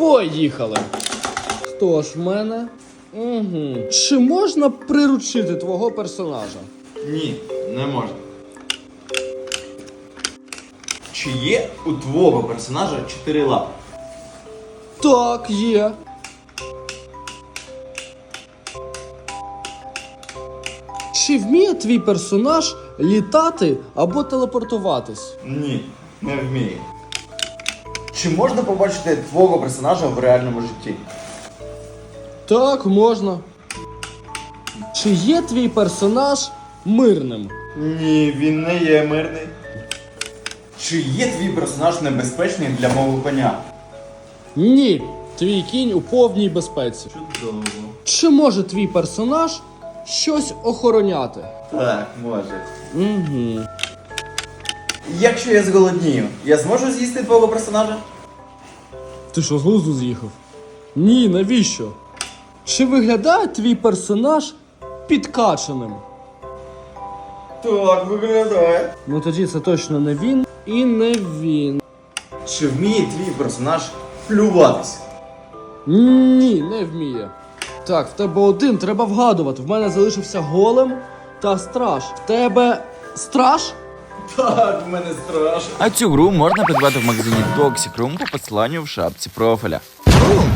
Поїхали. Хто ж в мене? Угу. Чи можна приручити твого персонажа? Ні, не можна. Чи є у твого персонажа чотири лапи? Так, є. Чи вміє твій персонаж літати або телепортуватись? Ні, не вміє. Чи можна побачити твого персонажа в реальному житті? Так, можна. Чи є твій персонаж мирним? Ні, він не є мирний. Чи є твій персонаж небезпечний для мого коня? Ні. Твій кінь у повній безпеці. Чудово. Чи може твій персонаж щось охороняти? Так, може. Угу. Якщо я зголоднію, я зможу з'їсти твого персонажа? Ти що з глузду з'їхав? Ні, навіщо? Чи виглядає твій персонаж підкачаним? Так, виглядає. Ну тоді це точно не він і не він. Чи вміє твій персонаж плюватися? Ні, не вміє. Так, в тебе один, треба вгадувати. В мене залишився голем та страж. В тебе страж? Так, в мене страшно. А цю гру можна придбати в магазині Toxic Room по посиланню в шапці профіля. Бум!